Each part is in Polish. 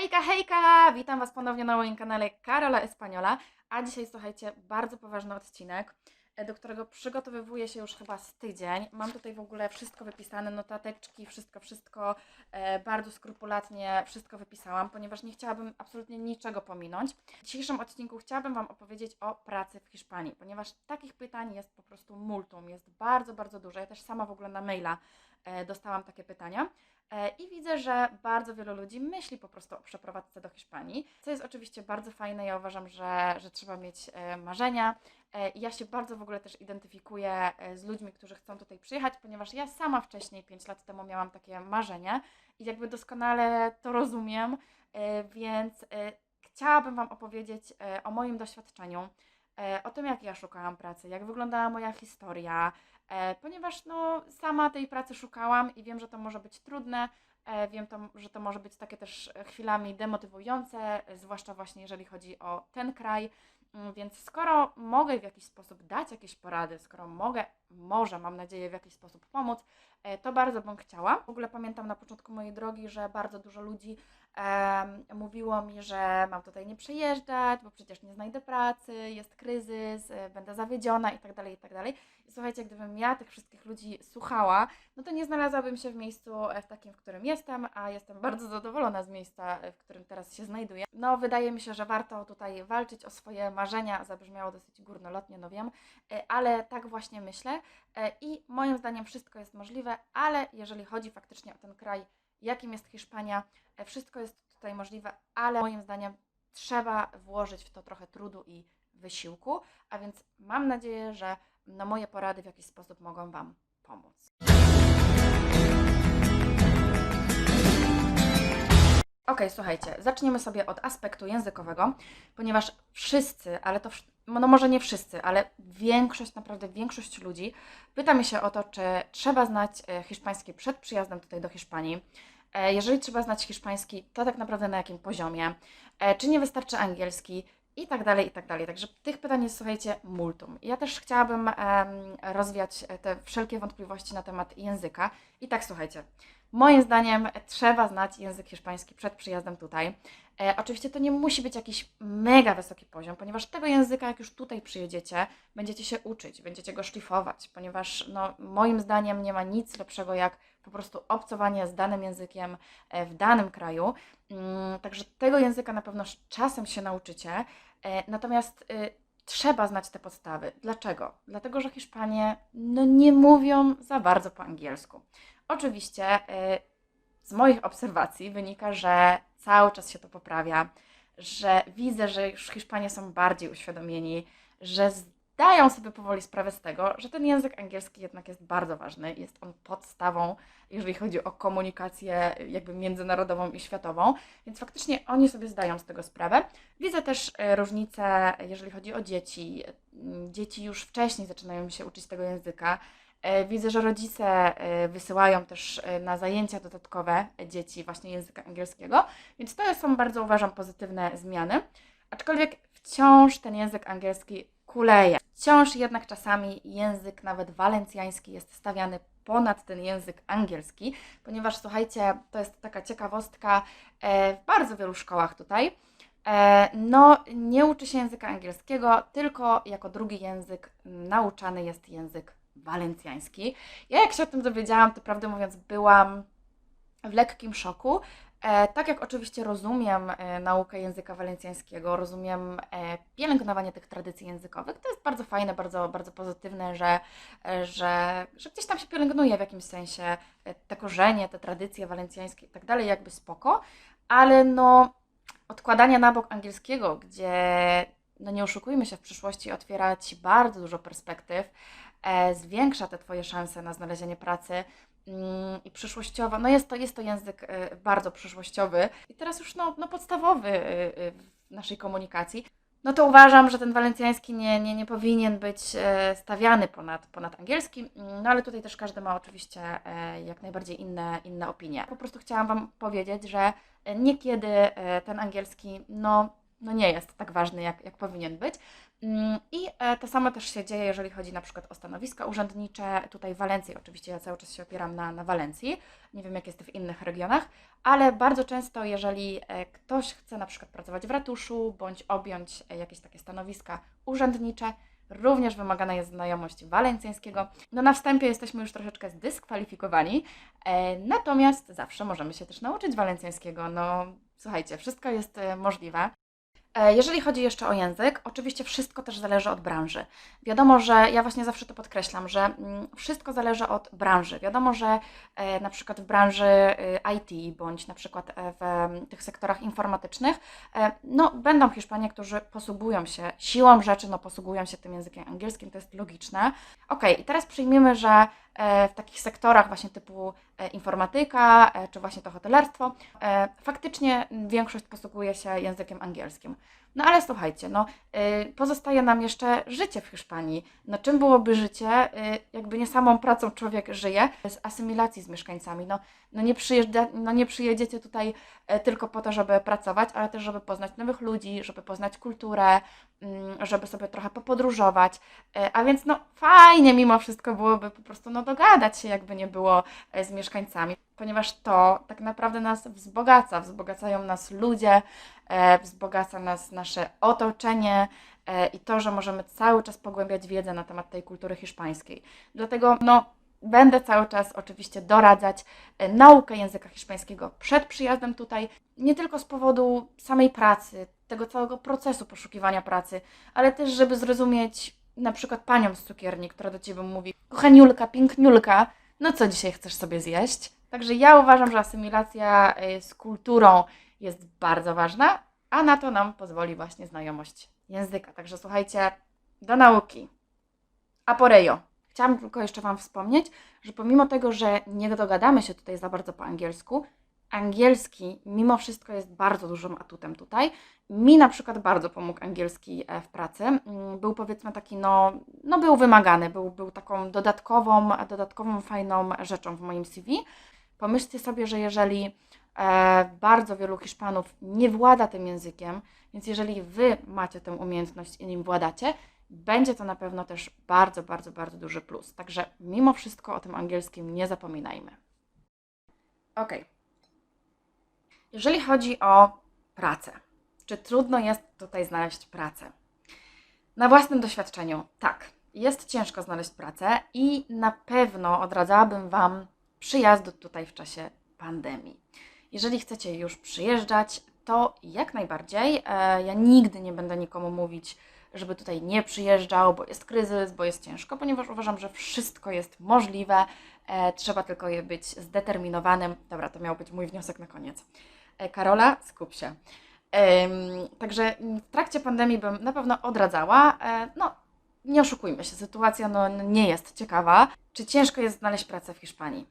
Hejka, hejka! Witam Was ponownie na moim kanale Karola Espaniola. A dzisiaj słuchajcie, bardzo poważny odcinek, e, do którego przygotowywuję się już chyba z tydzień. Mam tutaj w ogóle wszystko wypisane, notateczki, wszystko, wszystko e, bardzo skrupulatnie wszystko wypisałam, ponieważ nie chciałabym absolutnie niczego pominąć. W dzisiejszym odcinku chciałabym Wam opowiedzieć o pracy w Hiszpanii, ponieważ takich pytań jest po prostu multum, jest bardzo, bardzo dużo. Ja też sama w ogóle na maila e, dostałam takie pytania. E, I widzę, że bardzo wielu ludzi myśli po prostu o przeprowadzce do Hiszpanii, co jest oczywiście bardzo fajne. Ja uważam, że, że trzeba mieć e, marzenia. E, Ja się bardzo w ogóle też identyfikuję z ludźmi, którzy chcą tutaj przyjechać, ponieważ ja sama wcześniej, 5 lat temu, miałam takie marzenie i jakby doskonale to rozumiem, więc chciałabym Wam opowiedzieć o moim doświadczeniu, o tym, jak ja szukałam pracy, jak wyglądała moja historia, ponieważ no, sama tej pracy szukałam i wiem, że to może być trudne. e, Wiem, to, że to może być takie też e, chwilami demotywujące, e, zwłaszcza właśnie jeżeli chodzi o ten kraj. Mm, Więc skoro mogę w jakiś sposób dać jakieś porady, skoro mogę, może mam nadzieję w jakiś sposób pomóc, e, to bardzo bym chciała. W ogóle pamiętam na początku mojej drogi, że bardzo dużo ludzi mówiło mi, że mam tutaj nie przejeżdżać, bo przecież nie znajdę pracy, jest kryzys, e, będę zawiedziona itd. itd. I słuchajcie, gdybym ja tych wszystkich ludzi słuchała, no to nie znalazłabym się w miejscu e, w takim, w którym jestem, a jestem bardzo zadowolona z miejsca, e, w którym teraz się znajduję. No, wydaje mi się, że warto tutaj walczyć o swoje marzenia, zabrzmiało dosyć górnolotnie, no wiem, e, ale tak właśnie myślę i moim zdaniem wszystko jest możliwe, ale jeżeli chodzi faktycznie o ten kraj, jakim jest Hiszpania, e, wszystko jest tutaj możliwe, ale moim zdaniem trzeba włożyć w to trochę trudu i wysiłku, a więc mam nadzieję, że no, moje porady w jakiś sposób mogą Wam pomóc. Ok, słuchajcie, zaczniemy sobie od aspektu językowego, ponieważ wszyscy, ale to no może nie wszyscy, ale większość, naprawdę większość ludzi pyta mnie się o to, czy trzeba znać e, hiszpański przed przyjazdem tutaj do Hiszpanii. E, Jeżeli trzeba znać hiszpański, to tak naprawdę na jakim poziomie? E, Czy nie wystarczy angielski? I tak dalej, i tak dalej. Także tych pytań jest, słuchajcie, multum. Ja też chciałabym rozwiać te wszelkie wątpliwości na temat języka. I tak, słuchajcie, moim zdaniem trzeba znać język hiszpański przed przyjazdem tutaj. E, oczywiście to nie musi być jakiś mega wysoki poziom, ponieważ tego języka, jak już tutaj przyjedziecie, będziecie się uczyć, będziecie go szlifować, ponieważ no, moim zdaniem nie ma nic lepszego jak po prostu obcowanie z danym językiem e, w danym kraju. Mm, Także tego języka na pewno czasem się nauczycie. E, Natomiast y, trzeba znać te podstawy. Dlaczego? Dlatego, że Hiszpanie no, nie mówią za bardzo po angielsku. Oczywiście y, z moich obserwacji wynika, że cały czas się to poprawia, że widzę, że już Hiszpanie są bardziej uświadomieni, że zdają sobie powoli sprawę z tego, że ten język angielski jednak jest bardzo ważny, jest on podstawą, jeżeli chodzi o komunikację jakby międzynarodową i światową, więc faktycznie oni sobie zdają z tego sprawę. Widzę też e, różnice, jeżeli chodzi o dzieci. Dzieci już wcześniej zaczynają się uczyć tego języka. E, Widzę, że rodzice e, wysyłają też e, na zajęcia dodatkowe dzieci właśnie języka angielskiego, więc to są bardzo uważam pozytywne zmiany. Aczkolwiek wciąż ten język angielski kuleje. Wciąż jednak czasami język nawet walencjański jest stawiany ponad ten język angielski, ponieważ słuchajcie, to jest taka ciekawostka w bardzo wielu szkołach tutaj. No, nie uczy się języka angielskiego, tylko jako drugi język nauczany jest język walencjański. Ja jak się o tym dowiedziałam, to prawdę mówiąc byłam w lekkim szoku. E, tak jak oczywiście rozumiem e, naukę języka walencjańskiego, rozumiem e, pielęgnowanie tych tradycji językowych, to jest bardzo fajne, bardzo, bardzo pozytywne, że, e, że, że gdzieś tam się pielęgnuje w jakimś sensie e, te korzenie, te tradycje walencjańskie i tak dalej, jakby spoko, ale no odkładanie na bok angielskiego, gdzie no nie oszukujmy się, w przyszłości otwiera Ci bardzo dużo perspektyw, zwiększa te Twoje szanse na znalezienie pracy mm, i przyszłościowo, no jest to, jest to język e, bardzo przyszłościowy i teraz już no, no podstawowy e, e, w naszej komunikacji. No to uważam, że ten walencjański nie, nie, nie powinien być e, stawiany ponad, ponad angielski, no ale tutaj też każdy ma oczywiście e, jak najbardziej inne, inne opinie. Po prostu chciałam Wam powiedzieć, że e, niekiedy e, ten angielski, no no nie jest tak ważny, jak, jak powinien być. Mm, I e, to samo też się dzieje, jeżeli chodzi na przykład o stanowiska urzędnicze. Tutaj w Walencji, oczywiście ja cały czas się opieram na, na Walencji. Nie wiem, jak jest w innych regionach, ale bardzo często, jeżeli e, ktoś chce na przykład pracować w ratuszu bądź objąć e, jakieś takie stanowiska urzędnicze, również wymagana jest znajomość walencjańskiego. No na wstępie jesteśmy już troszeczkę zdyskwalifikowani, natomiast zawsze możemy się też nauczyć walencjańskiego. No słuchajcie, wszystko jest możliwe. E, Jeżeli chodzi jeszcze o język, oczywiście wszystko też zależy od branży. Wiadomo, że ja właśnie zawsze to podkreślam, że mm, wszystko zależy od branży. Wiadomo, że e, na przykład w branży y, IT bądź na przykład e, w tych sektorach informatycznych, no będą Hiszpanie, którzy posługują się siłą rzeczy, no posługują się tym językiem angielskim, to jest logiczne. Ok, i teraz przyjmijmy, że w takich sektorach właśnie typu e, informatyka e, czy właśnie to hotelarstwo, e, faktycznie większość posługuje się językiem angielskim. No ale słuchajcie, no y, pozostaje nam jeszcze życie w Hiszpanii. No czym byłoby życie, y, jakby nie samą pracą człowiek żyje, z asymilacji z mieszkańcami. No, no, nie, przyjeżdża, no nie przyjedziecie tutaj e, tylko po to, żeby pracować, ale też żeby poznać nowych ludzi, żeby poznać kulturę, mm, żeby sobie trochę popodróżować. E, A więc no fajnie mimo wszystko byłoby po prostu no dogadać się, jakby nie było e, z mieszkańcami, ponieważ to tak naprawdę nas wzbogaca, wzbogacają nas ludzie, e, wzbogaca nas nasze otoczenie e, i to, że możemy cały czas pogłębiać wiedzę na temat tej kultury hiszpańskiej. Dlatego no Będę cały czas oczywiście doradzać e, naukę języka hiszpańskiego przed przyjazdem tutaj, nie tylko z powodu samej pracy, tego całego procesu poszukiwania pracy, ale też, żeby zrozumieć na przykład panią z cukierni, która do ciebie mówi: Kochaniulka, piękniulka, no co dzisiaj chcesz sobie zjeść? Także ja uważam, że asymilacja e, z kulturą jest bardzo ważna, a na to nam pozwoli właśnie znajomość języka. Także słuchajcie, do nauki. A porejo. Chciałam tylko jeszcze Wam wspomnieć, że pomimo tego, że nie dogadamy się tutaj za bardzo po angielsku, angielski mimo wszystko jest bardzo dużym atutem tutaj. Mi na przykład bardzo pomógł angielski e, w pracy. Mm, Był powiedzmy taki, no, no był wymagany, był, był taką dodatkową, dodatkową fajną rzeczą w moim CV. Pomyślcie sobie, że jeżeli e, bardzo wielu Hiszpanów nie włada tym językiem, więc jeżeli Wy macie tę umiejętność i nim władacie, będzie to na pewno też bardzo, bardzo, bardzo duży plus. Także mimo wszystko o tym angielskim nie zapominajmy. Ok. Jeżeli chodzi o pracę, czy trudno jest tutaj znaleźć pracę? Na własnym doświadczeniu, tak, jest ciężko znaleźć pracę i na pewno odradzałabym Wam przyjazdu tutaj w czasie pandemii. Jeżeli chcecie już przyjeżdżać, to jak najbardziej. E, ja nigdy nie będę nikomu mówić, żeby tutaj nie przyjeżdżał, bo jest kryzys, bo jest ciężko, ponieważ uważam, że wszystko jest możliwe. E, trzeba tylko je być zdeterminowanym. Dobra, to miał być mój wniosek na koniec. E, Karola, skup się. Także w trakcie pandemii bym na pewno odradzała. No, nie oszukujmy się, sytuacja no nie jest ciekawa. Czy ciężko jest znaleźć pracę w Hiszpanii?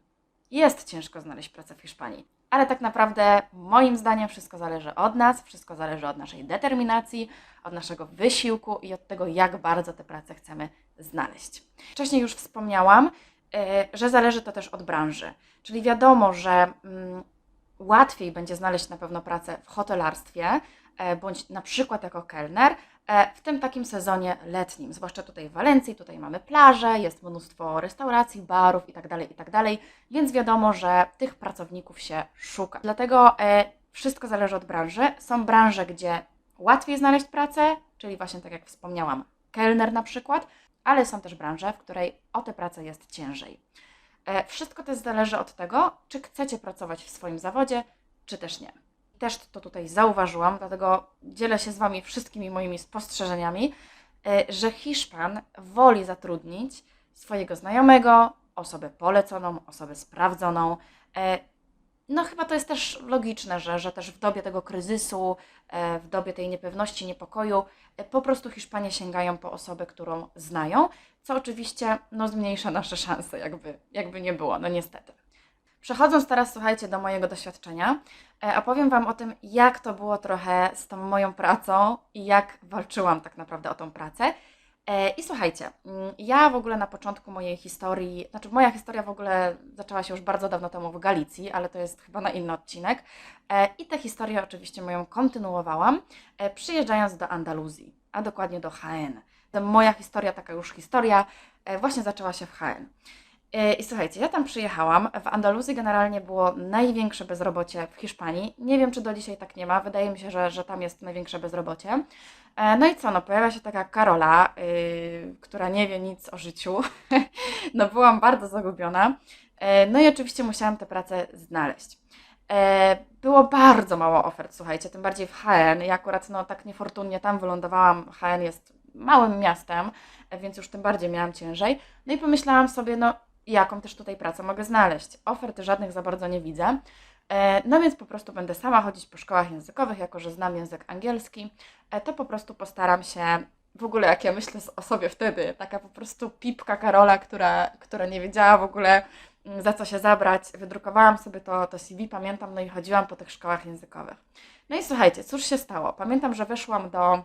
Jest ciężko znaleźć pracę w Hiszpanii, ale tak naprawdę moim zdaniem wszystko zależy od nas, wszystko zależy od naszej determinacji, od naszego wysiłku i od tego, jak bardzo tę pracę chcemy znaleźć. Wcześniej już wspomniałam, e, że zależy to też od branży, czyli wiadomo, że mm, łatwiej będzie znaleźć na pewno pracę w hotelarstwie, e, bądź na przykład jako kelner, w tym takim sezonie letnim, zwłaszcza tutaj w Walencji, tutaj mamy plaże, jest mnóstwo restauracji, barów itd., itd., więc wiadomo, że tych pracowników się szuka. Dlatego e, wszystko zależy od branży. Są branże, gdzie łatwiej znaleźć pracę, czyli właśnie tak jak wspomniałam, kelner na przykład, ale są też branże, w której o tę pracę jest ciężej. E, Wszystko też zależy od tego, czy chcecie pracować w swoim zawodzie, czy też nie. Też to tutaj zauważyłam, dlatego dzielę się z Wami wszystkimi moimi spostrzeżeniami, e, że Hiszpan woli zatrudnić swojego znajomego, osobę poleconą, osobę sprawdzoną. E, No chyba to jest też logiczne, że, że też w dobie tego kryzysu, e, w dobie tej niepewności, niepokoju, po prostu Hiszpanie sięgają po osobę, którą znają, co oczywiście no, zmniejsza nasze szanse, jakby, jakby nie było, no niestety. Przechodząc teraz, słuchajcie, do mojego doświadczenia, e, opowiem Wam o tym, jak to było trochę z tą moją pracą i jak walczyłam tak naprawdę o tą pracę. E, I słuchajcie, mm, ja w ogóle na początku mojej historii, znaczy moja historia w ogóle zaczęła się już bardzo dawno temu w Galicji, ale to jest chyba na inny odcinek. E, I tę historię oczywiście moją kontynuowałam, e, przyjeżdżając do Andaluzji, a dokładnie do HN. To moja historia, taka już historia, e, właśnie zaczęła się w HN. E, I słuchajcie, ja tam przyjechałam. W Andaluzji generalnie było największe bezrobocie w Hiszpanii. Nie wiem, czy do dzisiaj tak nie ma. Wydaje mi się, że, że tam jest największe bezrobocie. E, No i co, no pojawia się taka Karola, yy, która nie wie nic o życiu. No byłam bardzo zagubiona. E, No i oczywiście musiałam tę pracę znaleźć. E, Było bardzo mało ofert, słuchajcie, tym bardziej w HN. Ja akurat no tak niefortunnie tam wylądowałam. HN jest małym miastem, więc już tym bardziej miałam ciężej. No i pomyślałam sobie, no jaką też tutaj pracę mogę znaleźć. Oferty żadnych za bardzo nie widzę. E, No więc po prostu będę sama chodzić po szkołach językowych, jako że znam język angielski, e, to po prostu postaram się, w ogóle jak ja myślę o sobie wtedy, taka po prostu pipka Karola, która, która nie wiedziała w ogóle mm, za co się zabrać, wydrukowałam sobie to, to CV, pamiętam, no i chodziłam po tych szkołach językowych. No i słuchajcie, cóż się stało? Pamiętam, że weszłam do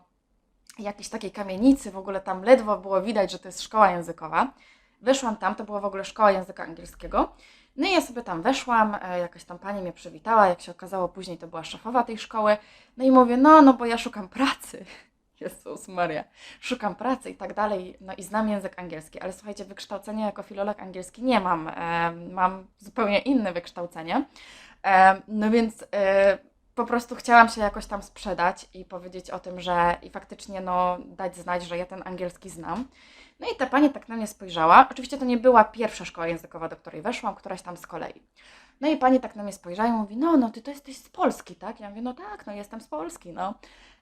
jakiejś takiej kamienicy, w ogóle tam ledwo było widać, że to jest szkoła językowa. Weszłam tam, to była w ogóle szkoła języka angielskiego. No i ja sobie tam weszłam, e, jakaś tam pani mnie przywitała, jak się okazało później to była szefowa tej szkoły. No i mówię, no, no bo ja szukam pracy. Jezus Maria, szukam pracy i tak dalej, no i znam język angielski, ale słuchajcie, wykształcenia jako filolog angielski nie mam, e, mam zupełnie inne wykształcenie, e, no więc e, po prostu chciałam się jakoś tam sprzedać i powiedzieć o tym, że i faktycznie no dać znać, że ja ten angielski znam. No i ta pani tak na mnie spojrzała. Oczywiście to nie była pierwsza szkoła językowa, do której weszłam, któraś tam z kolei. No i pani tak na mnie spojrzała i mówi, no, no, ty to jesteś z Polski, tak? Ja mówię, no tak, no jestem z Polski, no.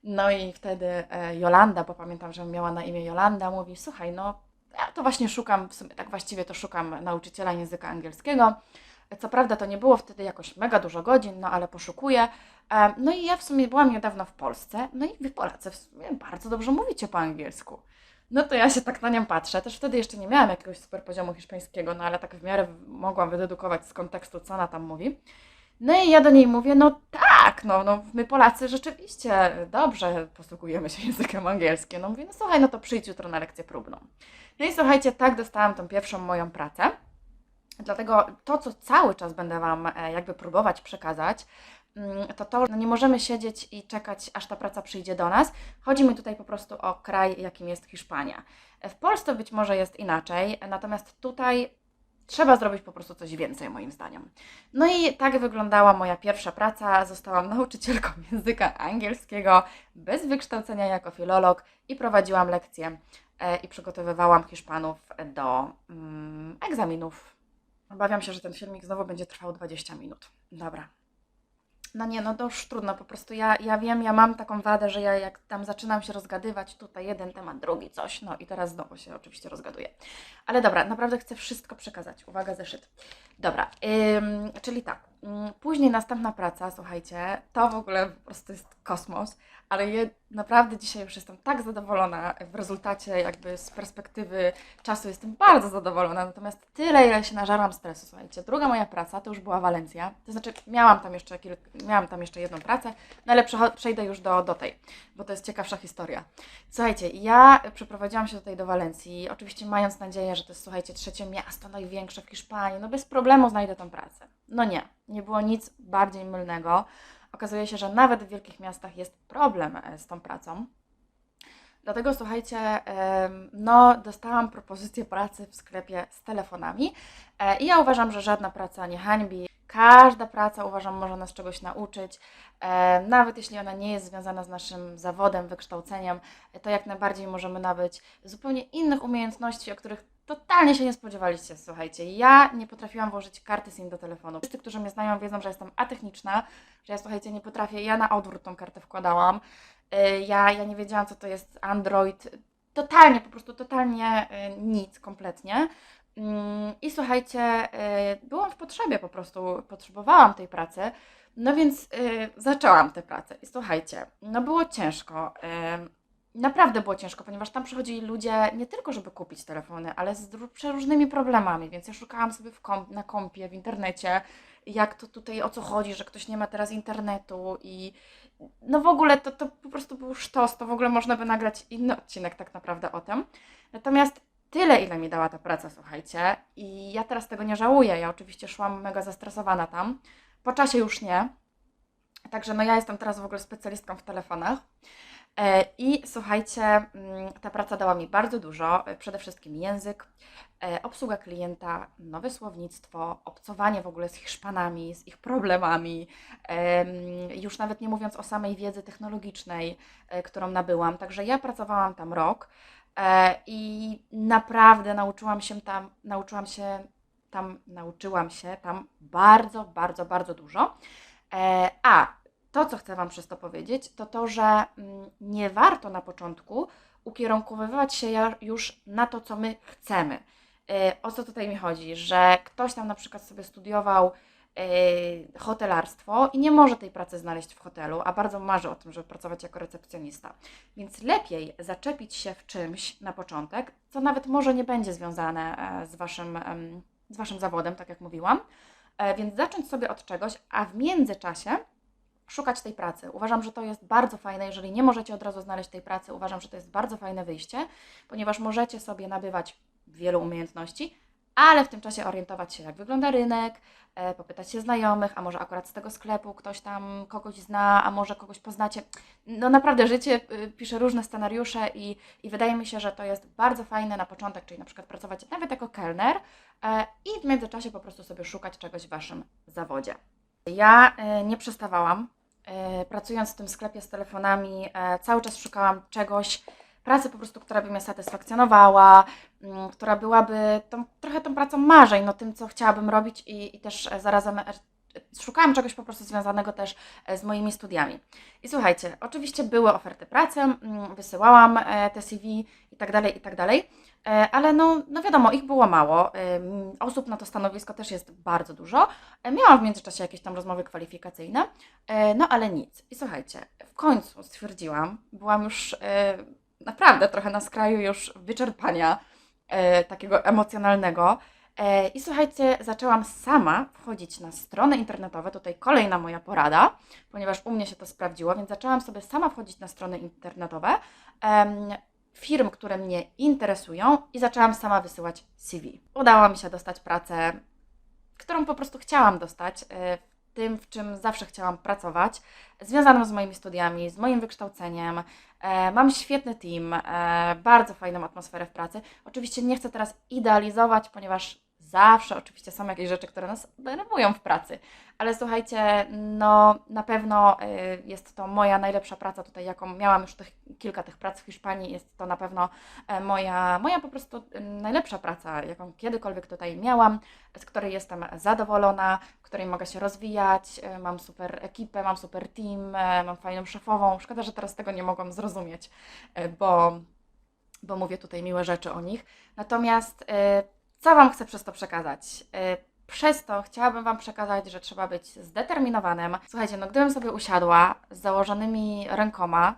No i wtedy e, Jolanda, bo pamiętam, że miała na imię Jolanda, mówi, słuchaj, no, ja to właśnie szukam, w sumie tak właściwie to szukam nauczyciela języka angielskiego. Co prawda to nie było wtedy jakoś mega dużo godzin, no ale poszukuję. E, No i ja w sumie byłam niedawno w Polsce, no i wy Polacy w sumie bardzo dobrze mówicie po angielsku. No to ja się tak na nią patrzę. Też wtedy jeszcze nie miałam jakiegoś super poziomu hiszpańskiego, no ale tak w miarę mogłam wydedukować z kontekstu, co ona tam mówi. No i ja do niej mówię, no tak, no, no my Polacy rzeczywiście dobrze posługujemy się językiem angielskim. No mówię, no słuchaj, no to przyjdź jutro na lekcję próbną. No i słuchajcie, tak dostałam tą pierwszą moją pracę. Dlatego to, co cały czas będę Wam e, jakby próbować przekazać, to to, że no nie możemy siedzieć i czekać, aż ta praca przyjdzie do nas. Chodzi mi tutaj po prostu o kraj, jakim jest Hiszpania. W Polsce być może jest inaczej, natomiast tutaj trzeba zrobić po prostu coś więcej, moim zdaniem. No i tak wyglądała moja pierwsza praca. Zostałam nauczycielką języka angielskiego bez wykształcenia jako filolog i prowadziłam lekcje e, i przygotowywałam Hiszpanów do mm, egzaminów Obawiam się, że ten filmik znowu będzie trwał 20 minut. Dobra. No nie, no to już trudno, po prostu ja, ja wiem, ja mam taką wadę, że ja jak tam zaczynam się rozgadywać, tutaj jeden temat, drugi coś, no i teraz znowu się oczywiście rozgaduję. Ale dobra, naprawdę chcę wszystko przekazać. Uwaga, zeszyt. Dobra, ym, czyli tak, ym, później następna praca, słuchajcie, to w ogóle po prostu jest kosmos, ale je, naprawdę dzisiaj już jestem tak zadowolona w rezultacie, jakby z perspektywy czasu jestem bardzo zadowolona, natomiast tyle, ile się nażarłam stresu, słuchajcie. Druga moja praca to już była Walencja, to znaczy miałam tam jeszcze, kilk, miałam tam jeszcze jedną pracę, no ale przejdę już do, do tej, bo to jest ciekawsza historia. Słuchajcie, ja przeprowadziłam się tutaj do Walencji, oczywiście mając nadzieję, że to jest, słuchajcie, trzecie miasto, największe w Hiszpanii, no bez problemu znajdę tą pracę. No nie, nie było nic bardziej mylnego. Okazuje się, że nawet w wielkich miastach jest problem e, z tą pracą. Dlatego słuchajcie, no dostałam propozycję pracy w sklepie z telefonami e, i ja uważam, że żadna praca nie hańbi. Każda praca uważam może nas czegoś nauczyć, e, nawet jeśli ona nie jest związana z naszym zawodem, wykształceniem, to jak najbardziej możemy nabyć zupełnie innych umiejętności, o których totalnie się nie spodziewaliście. Słuchajcie, ja nie potrafiłam włożyć karty SIM do telefonu. Wszyscy, którzy mnie znają, wiedzą, że jestem atechniczna, że ja słuchajcie, nie potrafię, ja na odwrót tą kartę wkładałam. Y, Ja, ja nie wiedziałam, co to jest Android. Totalnie, po prostu totalnie y, nic, kompletnie. Mm, I słuchajcie, y, byłam w potrzebie po prostu, potrzebowałam tej pracy. No więc zaczęłam tę pracę. I słuchajcie, no było ciężko. Naprawdę było ciężko, ponieważ tam przychodzili ludzie nie tylko, żeby kupić telefony, ale z przeróżnymi problemami, więc ja szukałam sobie komp- na kompie, w internecie jak to tutaj o co chodzi, że ktoś nie ma teraz internetu i no w ogóle to, to po prostu był sztos, to w ogóle można by nagrać inny odcinek tak naprawdę o tym. Natomiast tyle, ile mi dała ta praca, słuchajcie, i ja teraz tego nie żałuję. Ja oczywiście szłam mega zestresowana tam. Po czasie już nie. Także no ja jestem teraz w ogóle specjalistką w telefonach. E, I słuchajcie, mm, ta praca dała mi bardzo dużo. E, Przede wszystkim język, e, obsługa klienta, nowe słownictwo, obcowanie w ogóle z Hiszpanami, z ich problemami, em, już nawet nie mówiąc o samej wiedzy technologicznej, którą nabyłam. Także ja pracowałam tam rok i naprawdę nauczyłam się tam, nauczyłam się tam, nauczyłam się tam bardzo, bardzo, bardzo dużo. A to, co chcę Wam przez to powiedzieć, to to, że mm, nie warto na początku ukierunkowywać się już na to, co my chcemy. E, O co tutaj mi chodzi? Że ktoś tam na przykład sobie studiował e, hotelarstwo i nie może tej pracy znaleźć w hotelu, a bardzo marzy o tym, żeby pracować jako recepcjonista. Więc lepiej zaczepić się w czymś na początek, co nawet może nie będzie związane e, z Waszym, z waszym zawodem, tak jak mówiłam. E, Więc zacząć sobie od czegoś, a w międzyczasie szukać tej pracy. Uważam, że to jest bardzo fajne. Jeżeli nie możecie od razu znaleźć tej pracy, uważam, że to jest bardzo fajne wyjście, ponieważ możecie sobie nabywać wielu umiejętności, ale w tym czasie orientować się, jak wygląda rynek, e, popytać się znajomych, a może akurat z tego sklepu ktoś tam kogoś zna, a może kogoś poznacie. No naprawdę, życie y, pisze różne scenariusze i, i wydaje mi się, że to jest bardzo fajne na początek, czyli na przykład pracować nawet jako kelner e, i w międzyczasie po prostu sobie szukać czegoś w Waszym zawodzie. Ja e, nie przestawałam. E, Pracując w tym sklepie z telefonami, e, cały czas szukałam czegoś, pracy po prostu, która by mnie satysfakcjonowała, mm, która byłaby tą, trochę tą pracą marzeń, no tym, co chciałabym robić i, i też zarazem e, szukałam czegoś po prostu związanego też e, z moimi studiami. I słuchajcie, oczywiście były oferty pracy, mm, wysyłałam e, te CV i tak dalej, i tak dalej. E, Ale no, no wiadomo, ich było mało. Osób na to stanowisko też jest bardzo dużo. Miałam w międzyczasie jakieś tam rozmowy kwalifikacyjne, no ale nic. I słuchajcie, w końcu stwierdziłam, byłam już naprawdę trochę na skraju już wyczerpania takiego emocjonalnego. E, I słuchajcie, zaczęłam sama wchodzić na strony internetowe. Tutaj kolejna moja porada, ponieważ u mnie się to sprawdziło, więc zaczęłam sobie sama wchodzić na strony internetowe firm, które mnie interesują i zaczęłam sama wysyłać CV. Udało mi się dostać pracę, którą po prostu chciałam dostać, e, w tym, w czym zawsze chciałam pracować, związaną z moimi studiami, z moim wykształceniem. E, Mam świetny team, bardzo fajną atmosferę w pracy. Oczywiście nie chcę teraz idealizować, ponieważ zawsze oczywiście są jakieś rzeczy, które nas denerwują w pracy. Ale słuchajcie, no na pewno y, jest to moja najlepsza praca tutaj, jaką miałam już tych, kilka tych prac w Hiszpanii. Jest to na pewno e, moja, moja po prostu y, najlepsza praca, jaką kiedykolwiek tutaj miałam, z której jestem zadowolona, w której mogę się rozwijać. y, Mam super ekipę, mam super team, e, mam fajną szefową. Szkoda, że teraz tego nie mogłam zrozumieć, e, bo, bo mówię tutaj miłe rzeczy o nich. Natomiast co Wam chcę przez to przekazać? Y, Przez to chciałabym Wam przekazać, że trzeba być zdeterminowanym. Słuchajcie, no gdybym sobie usiadła z założonymi rękoma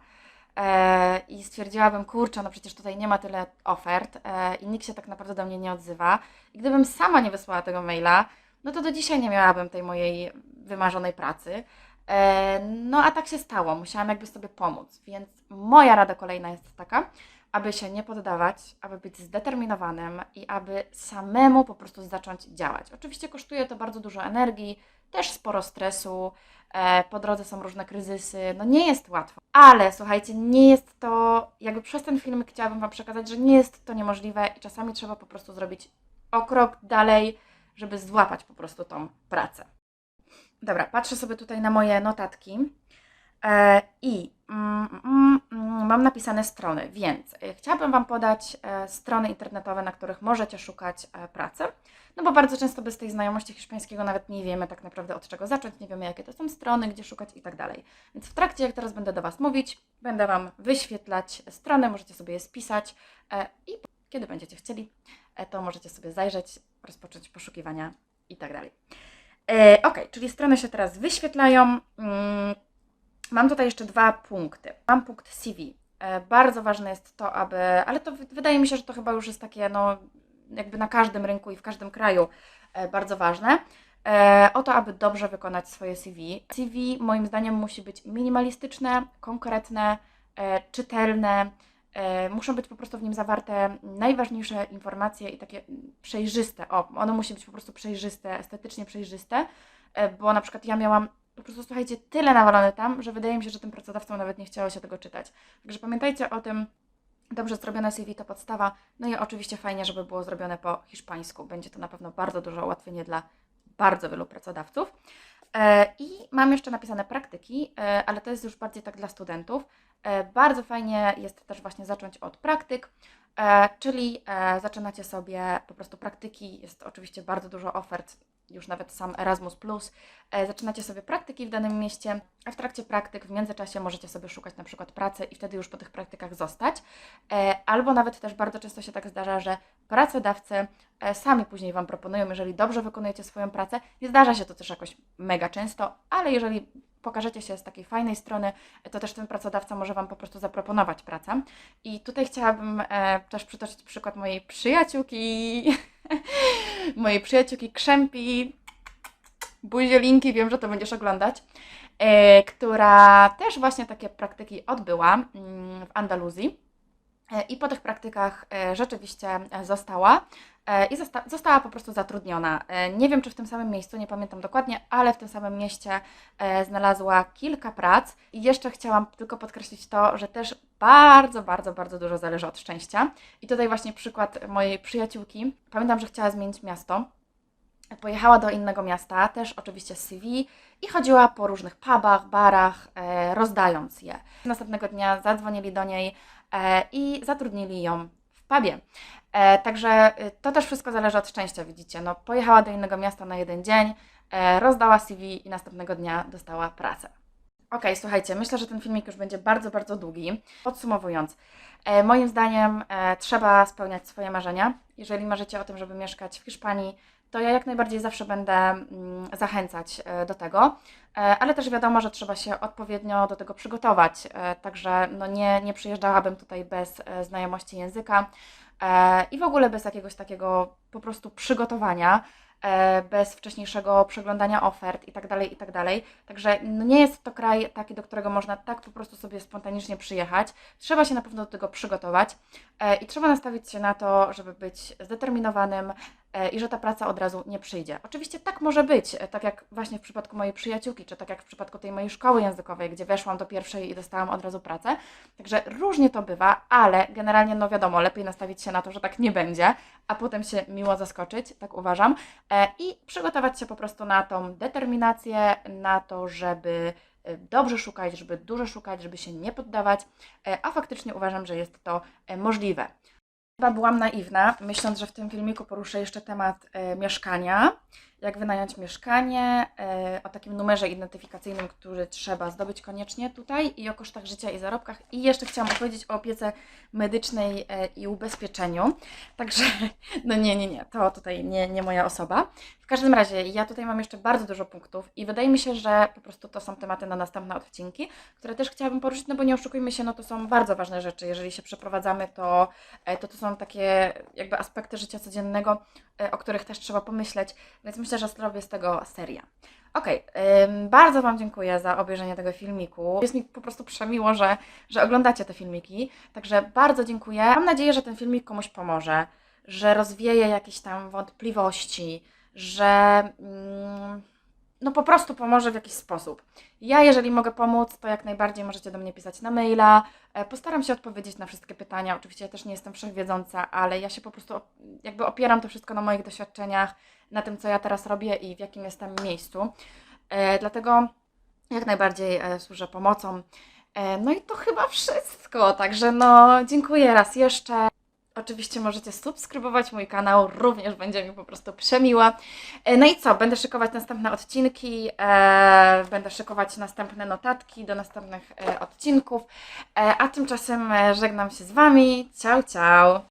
e, i stwierdziłabym, kurczę, no przecież tutaj nie ma tyle ofert e, i nikt się tak naprawdę do mnie nie odzywa. I gdybym sama nie wysłała tego maila, no to do dzisiaj nie miałabym tej mojej wymarzonej pracy. E, no a tak się stało, musiałam jakby sobie pomóc, więc moja rada kolejna jest taka, aby się nie poddawać, aby być zdeterminowanym i aby samemu po prostu zacząć działać. Oczywiście kosztuje to bardzo dużo energii, też sporo stresu, e, po drodze są różne kryzysy, no nie jest łatwo. Ale słuchajcie, nie jest to, jakby przez ten filmik chciałabym Wam przekazać, że nie jest to niemożliwe i czasami trzeba po prostu zrobić o krok dalej, żeby złapać po prostu tą pracę. Dobra, patrzę sobie tutaj na moje notatki. E, I mm, mm, mm, mam napisane strony, więc e, chciałabym Wam podać e, strony internetowe, na których możecie szukać pracy. No bo bardzo często bez tej znajomości hiszpańskiego nawet nie wiemy tak naprawdę od czego zacząć, nie wiemy jakie to są strony, gdzie szukać i tak dalej. Więc w trakcie, jak teraz będę do Was mówić, będę Wam wyświetlać strony, możecie sobie je spisać i kiedy będziecie chcieli, to możecie sobie zajrzeć, rozpocząć poszukiwania i tak dalej. Ok, czyli strony się teraz wyświetlają. Mam tutaj jeszcze dwa punkty. Mam punkt CV. E, Bardzo ważne jest to, aby, ale to wy- wydaje mi się, że to chyba już jest takie, no, jakby na każdym rynku i w każdym kraju e, bardzo ważne. e, o to, aby dobrze wykonać swoje CV. CV moim zdaniem musi być minimalistyczne, konkretne, czytelne. Muszą być po prostu w nim zawarte najważniejsze informacje i takie przejrzyste. O, ono musi być po prostu przejrzyste, estetycznie przejrzyste, bo na przykład ja miałam po prostu, słuchajcie, tyle nawalone tam, że wydaje mi się, że tym pracodawcom nawet nie chciało się tego czytać. Także pamiętajcie o tym, Dobrze zrobione CV to podstawa. No i oczywiście fajnie, żeby było zrobione po hiszpańsku. Będzie to na pewno bardzo duże ułatwienie dla bardzo wielu pracodawców. E, I mam jeszcze napisane praktyki, e, ale to jest już bardziej tak dla studentów. E, Bardzo fajnie jest też właśnie zacząć od praktyk, czyli zaczynacie sobie po prostu praktyki. Jest oczywiście bardzo dużo ofert, już nawet sam Erasmus. E, Zaczynacie sobie praktyki w danym mieście, a w trakcie praktyk w międzyczasie możecie sobie szukać na przykład pracy i wtedy już po tych praktykach zostać. E, Albo nawet też bardzo często się tak zdarza, że pracodawcy e, sami później Wam proponują, jeżeli dobrze wykonujecie swoją pracę. Nie zdarza się to też jakoś mega często, ale jeżeli pokażecie się z takiej fajnej strony, to też ten pracodawca może Wam po prostu zaproponować pracę. I tutaj chciałabym e, też przytoczyć przykład mojej przyjaciółki, mojej przyjaciółki Krzępi, buziolinki, wiem, że to będziesz oglądać, e, która też właśnie takie praktyki odbyła mm, w Andaluzji. E, I po tych praktykach e, rzeczywiście e, została i zosta została po prostu zatrudniona. E, Nie wiem, czy w tym samym miejscu, nie pamiętam dokładnie, ale w tym samym mieście e, znalazła kilka prac. I jeszcze chciałam tylko podkreślić to, że też bardzo, bardzo, bardzo dużo zależy od szczęścia. I tutaj właśnie przykład mojej przyjaciółki. Pamiętam, że chciała zmienić miasto. Pojechała do innego miasta, też oczywiście CV i chodziła po różnych pubach, barach, e, rozdając je. Następnego dnia zadzwonili do niej e, i zatrudnili ją pubie. E, także y, to też wszystko zależy od szczęścia, widzicie. No, pojechała do innego miasta na jeden dzień, e, rozdała CV i następnego dnia dostała pracę. Okej, słuchajcie, myślę, że ten filmik już będzie bardzo, bardzo długi. Podsumowując, e, moim zdaniem e, trzeba spełniać swoje marzenia. Jeżeli marzycie o tym, żeby mieszkać w Hiszpanii, to ja jak najbardziej zawsze będę mm, zachęcać e, do tego, E, ale też wiadomo, że trzeba się odpowiednio do tego przygotować. E, Także no nie, nie przyjeżdżałabym tutaj bez znajomości języka i w ogóle bez jakiegoś takiego po prostu przygotowania bez wcześniejszego przeglądania ofert i tak dalej, i tak. Także no nie jest to kraj taki, do którego można tak po prostu sobie spontanicznie przyjechać. Trzeba się na pewno do tego przygotować i trzeba nastawić się na to, żeby być zdeterminowanym i że ta praca od razu nie przyjdzie. Oczywiście tak może być, e, tak jak właśnie w przypadku mojej przyjaciółki, czy tak jak w przypadku tej mojej szkoły językowej, gdzie weszłam do pierwszej i dostałam od razu pracę. Także różnie to bywa, ale generalnie, no wiadomo, lepiej nastawić się na to, że tak nie będzie, a potem się miło zaskoczyć, tak uważam, e, i przygotować się po prostu na tą determinację, na to, żeby e, dobrze szukać, żeby dużo szukać, żeby się nie poddawać, e, a faktycznie uważam, że jest to e, możliwe. Chyba byłam naiwna, myśląc, że w tym filmiku poruszę jeszcze temat e, mieszkania, jak wynająć mieszkanie, e, o takim numerze identyfikacyjnym, który trzeba zdobyć koniecznie tutaj i o kosztach życia i zarobkach. I jeszcze chciałam opowiedzieć o opiece medycznej e, i ubezpieczeniu. Także, no nie, nie, nie, to tutaj nie, nie moja osoba. W każdym razie, ja tutaj mam jeszcze bardzo dużo punktów i wydaje mi się, że po prostu to są tematy na następne odcinki, które też chciałabym poruszyć, no bo nie oszukujmy się, no to są bardzo ważne rzeczy. Jeżeli się przeprowadzamy, to e, to, to są takie jakby aspekty życia codziennego, o których też trzeba pomyśleć, więc myślę, że zrobię z tego serię. Ym, bardzo Wam dziękuję za obejrzenie tego filmiku. Jest mi po prostu przemiło, że, że oglądacie te filmiki, także bardzo dziękuję. Mam nadzieję, że ten filmik komuś pomoże, że rozwieje jakieś tam wątpliwości, że mm, no po prostu pomoże w jakiś sposób. Ja, jeżeli mogę pomóc, to jak najbardziej możecie do mnie pisać na maila. E, Postaram się odpowiedzieć na wszystkie pytania. Oczywiście ja też nie jestem wszechwiedząca, ale ja się po prostu jakby opieram to wszystko na moich doświadczeniach, na tym, co ja teraz robię i w jakim jestem miejscu. E, dlatego jak najbardziej e, służę pomocą. No i to chyba wszystko. Także no, dziękuję raz jeszcze. Oczywiście możecie subskrybować mój kanał, również będzie mi po prostu przemiła. E, No i co, będę szykować następne odcinki, e, będę szykować następne notatki do następnych e, odcinków, e, a tymczasem e, żegnam się z Wami. Ciao, ciao!